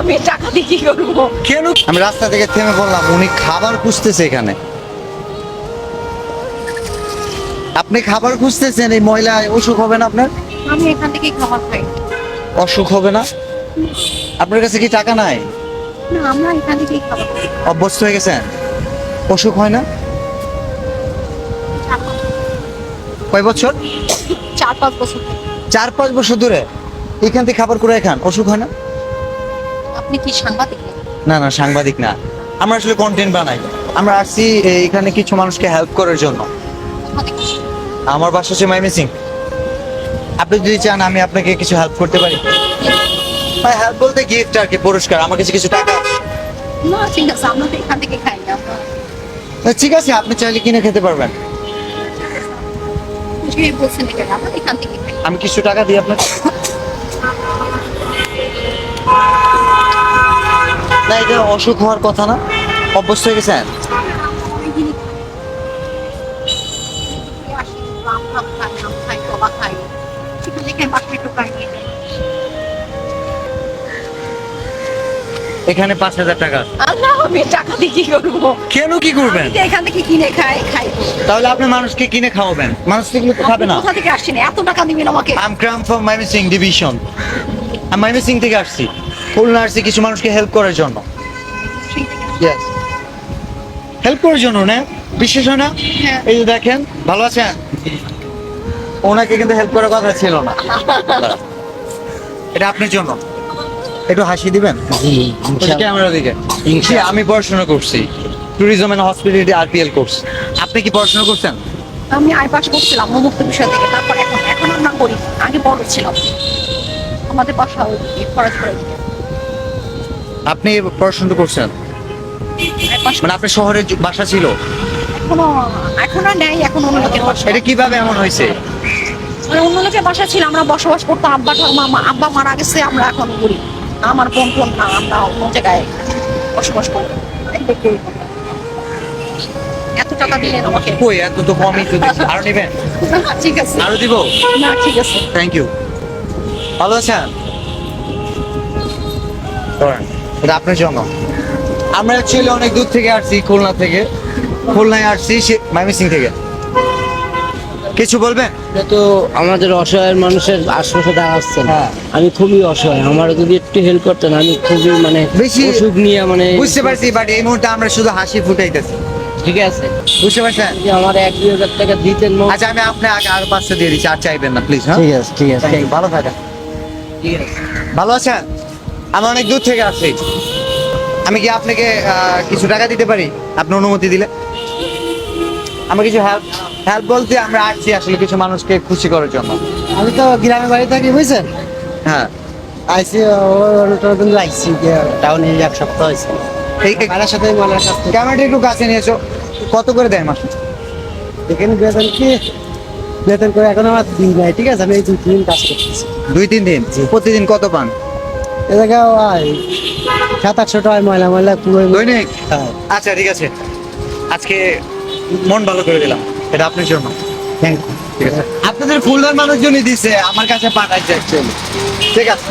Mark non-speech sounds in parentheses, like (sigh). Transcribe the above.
আমি টাকা দিয়ে কি করব? কেন আমি রাস্তা থেকে থেমে বললাম উনি খাবার খুঁজতেছে এখানে। আপনি খাবার খুঁজতেছেন এই মহিলা অসুখ হবে না আপনার? আমি এখান থেকে খাবার খাই। অসুখ হবে না? আপনার কাছে কি টাকা নাই? না আমরা এখান থেকেই খাবার খাই। অভ্যস্ত হয়ে গেছেন? অসুখ হয় না? চার পাঁচ- কয় বছর? চার পাঁচ বছর। থেকে। চার পাঁচ বছর ধরে। এখান থেকে খাবার করে খান অসুখ হয় না? আপনি কি সাংবাদিক? না না সাংবাদিক না। আমরা আসলে কন্টেন্ট বানাই। আমরা আসছি এখানে কিছু মানুষকে হেল্প করার জন্য। আমার বাসা হচ্ছে মাইমি সিং আপনি যদি চান আমি আপনাকে কিছু হেল্প করতে পারি। ভাই হেল্প বলতে গিফট আর কি পুরস্কার। আমার কাছে কিছু টাকা না ঠিক আছে আমরা তো এখান থেকে খাই না ঠিক আছে আপনি চাইলে কিনে খেতে পারবেন। আমি কিছু টাকা দিই আপনাকে। (laughs) না এটা অসুখ হওয়ার কথা না? অভ্যস্ত হয়ে গেছেন। এখানে পাঁচ হাজার টাকা আল্লাহ, আমি টাকা দিয়ে কি করব? কেন কি করবেন? এখান থেকে কিনে খাই খাই। তাহলে আপনি মানুষকে কিনে খাওয়াবেন। মানুষ এগুলো তো খাবে না। কোথা থেকে আসছেন? এত টাকা দিবেন আমাকে? আম ক্রাম ফ্রম মাইমি সিং ডিভিশন আমি মাইমি সিং থেকে আসছি। খুলনা আসছি কিছু মানুষকে হেল্প করার জন্য। ইয়েস হেল্প করার জন্য না? বিশেষ হয় না? হ্যাঁ। এই যে দেখেন ভালো আছেন? ওনাকে কিন্তু হেল্প করার কথা ছিল না। এটা আপনার জন্য। একটু হাসি দিবেন? ক্যামেরা দিকে। আমি পড়াশোনা করছি। Tourism and hospitality RPL course আপনি কি পড়াশোনা করছেন? আমি আই পাস করছিলাম মুক্ত বিষয় থেকে। তারপর এখন এখন আমরা করি। আগে বড় ছিলাম। আমাদের বাসা খরচ করে আপনি পড়াশোনা করছেন? মানে আপনার শহরে বাসা ছিল? এখনও এখনও নেই এখন অন্য লোকের বাসা। এটা কীভাবে এমন হয়েছে? মানে অন্য লোকের বাসা ছিল আমরা বসবাস করতাম আব্বা ঠাকুমা আব্বা মারা গেছে আমরা এখন করি আমার বোন বোন না আমরা অন্য জায়গায় বসবাস করি। এত টাকা দিলেন আমাকে কই এত তো কমই তো দেখছি। আরও নেবেন ঠিক আছে। আরও দিব? না ঠিক আছে। থ্যাংক ইউ ভালো আছেন? এটা আপনার জন্য। আমরা অ্যাকচুয়ালি অনেক দূর থেকে আসছি খুলনা থেকে। খুলনায় আসছি সে- ময়মনসিং থেকে। কিছু বলবেন? তো আমাদের অসহায় মানুষের আশপাশে দাঁড়াচ্ছেন হ্যাঁ। আমি খুবই অসহায়। আমার যদি একটু হেল্প করতেন আমি খুবই মানে বেশি- অসুখ নিয়ে মানে বুঝতে পারছি বাট এই মুহূর্তে আমরা শুধু হাসি ফুটাইতেছি। ঠিক আছে। বুঝতে পারছেন? আমার এক দুই হাজার টাকা দিতেন আচ্ছা আমি আপনি আগে আরও পাঁচটা দিয়ে দিচ্ছি আর চাইবেন না প্লিজ হ্যাঁ? ঠিক আছে ঠিক আছে। ভালো থাকেন। ঠিক আছে। ভালো আছেন? আমি অনেক দূর থেকে আসছি। আমি কি আপনাকে কিছু টাকা দিতে পারি? আপনি অনুমতি দিলে? আমার কিছু হেল্প হেল্প বলতে আমরা আসছি আসলে কিছু মানুষকে খুশি করার জন্য। আমি তো গ্রামে বাড়ি থাকি বুঝছেন? হ্যাঁ। আইসি দিন লাগছি টাউনে এক সপ্তাহ হয়েছে বাড়ার সাথে মলার থেকে ক্যামেরাটা একটু কাছে নিয়েছো কত করে দেয় মাস? এখানে বেতন কি? বেতন করে এখন আমার দিন নাই ঠিক আছে? আমি এই দুই তিন দিন কাজ করতেছি। দুই তিন দিন? প্রতিদিন কত পান? এ জায়গায় সাত আটশো টাকায় ময়লা ময়লা পুরো দৈনিক? হ্যাঁ। আচ্ছা ঠিক আছে। আজকে মন ভালো করে দিলাম। এটা আপনার জন্য। থ্যাংক ইউ ঠিক আছে। আপনাদের খুলনার মানুষজনই দিছে আমার কাছে অ্যাকচুয়ালি ঠিক আছে।